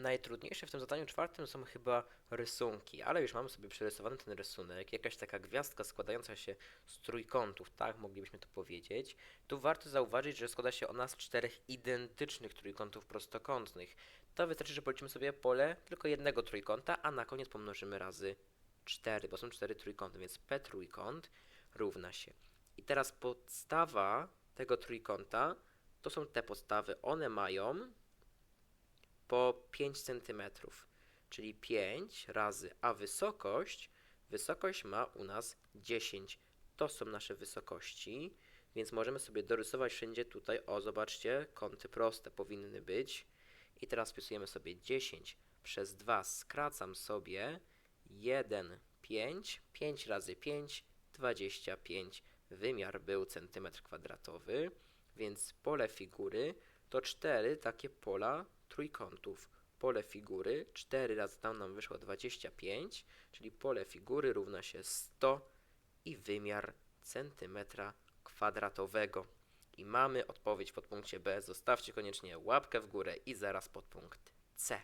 najtrudniejsze w tym zadaniu czwartym są chyba rysunki, ale już mamy sobie przerysowany ten rysunek, jakaś taka gwiazdka składająca się z trójkątów, tak moglibyśmy to powiedzieć. Tu warto zauważyć, że składa się ona z czterech identycznych trójkątów prostokątnych. To wystarczy, że policzymy sobie pole tylko jednego trójkąta, a na koniec pomnożymy razy 4, bo są cztery trójkąty, więc P trójkąt równa się. I teraz podstawa tego trójkąta to są te podstawy. One mają po 5 cm, czyli 5 razy, a wysokość, wysokość ma u nas 10. To są nasze wysokości, więc możemy sobie dorysować wszędzie tutaj, o zobaczcie, kąty proste powinny być. I teraz wpisujemy sobie 10 przez 2, skracam sobie 1, 5, 5 razy 5, 25. Wymiar był centymetr kwadratowy, więc pole figury to 4 takie pola trójkątów. Pole figury 4 razy tam nam wyszło 25, czyli pole figury równa się 100 i wymiar centymetra kwadratowego. I mamy odpowiedź w podpunkcie B. Zostawcie koniecznie łapkę w górę i zaraz podpunkt C.